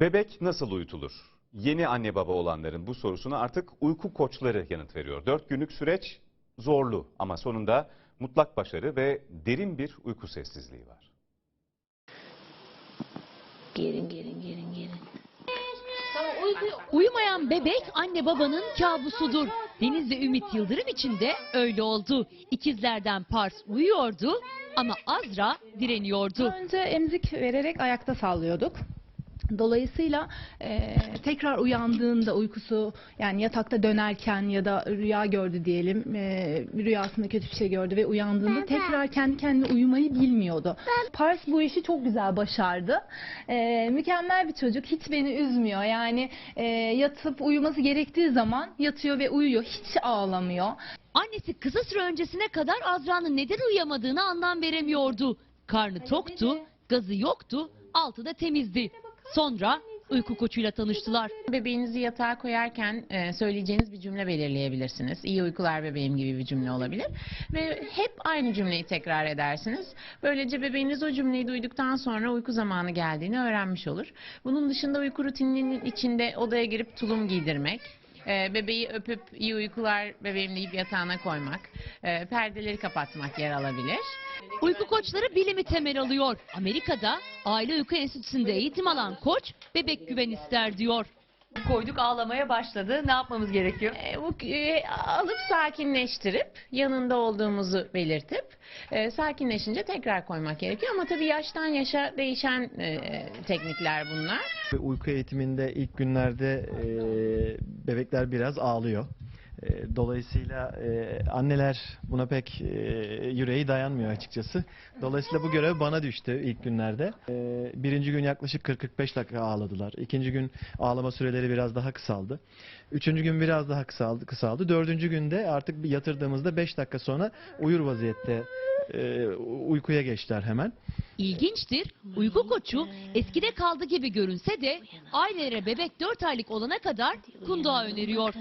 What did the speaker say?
Bebek nasıl uyutulur? Yeni anne baba olanların bu sorusuna artık uyku koçları yanıt veriyor. 4 günlük süreç zorlu ama sonunda mutlak başarı ve derin bir uyku sessizliği var. Gelin gelin gelin gelin. Uyumayan bebek anne babanın kabusudur. Deniz ve Ümit Yıldırım için de öyle oldu. İkizlerden Pars uyuyordu ama Azra direniyordu. Önce emzik vererek ayakta sallıyorduk. Dolayısıyla e, tekrar uyandığında uykusu yani yatakta dönerken ya da rüya gördü diyelim e, rüyasında kötü bir şey gördü ve uyandığında tekrar kendi kendine uyumayı bilmiyordu. Pars bu işi çok güzel başardı. E, mükemmel bir çocuk hiç beni üzmüyor yani e, yatıp uyuması gerektiği zaman yatıyor ve uyuyor hiç ağlamıyor. Annesi kısa süre öncesine kadar Azra'nın neden uyuyamadığını anlam veremiyordu. Karnı toktu, gazı yoktu, altı da temizdi. Sonra uyku koçuyla tanıştılar. Bebeğinizi yatağa koyarken e, söyleyeceğiniz bir cümle belirleyebilirsiniz. İyi uykular bebeğim gibi bir cümle olabilir. Ve hep aynı cümleyi tekrar edersiniz. Böylece bebeğiniz o cümleyi duyduktan sonra uyku zamanı geldiğini öğrenmiş olur. Bunun dışında uyku rutininin içinde odaya girip tulum giydirmek, e, bebeği öpüp iyi uykular bebeğim deyip yatağına koymak, e, perdeleri kapatmak yer alabilir. Uyku koçları bilimi temel alıyor. Amerika'da Aile Uyku Enstitüsü'nde eğitim alan koç bebek güven ister diyor. Koyduk ağlamaya başladı. Ne yapmamız gerekiyor? E, bu e, alıp sakinleştirip yanında olduğumuzu belirtip e, sakinleşince tekrar koymak gerekiyor ama tabii yaştan yaşa değişen e, teknikler bunlar. Uyku eğitiminde ilk günlerde e, bebekler biraz ağlıyor. E, dolayısıyla e, anneler buna pek e, yüreği dayanmıyor açıkçası. Dolayısıyla bu görev bana düştü ilk günlerde. Birinci gün yaklaşık 40-45 dakika ağladılar. İkinci gün ağlama süreleri biraz daha kısaldı. Üçüncü gün biraz daha kısaldı. kısaldı. Dördüncü günde artık yatırdığımızda 5 dakika sonra uyur vaziyette uykuya geçtiler hemen. İlginçtir. Uyku koçu eskide kaldı gibi görünse de ailelere bebek 4 aylık olana kadar kundağı öneriyor.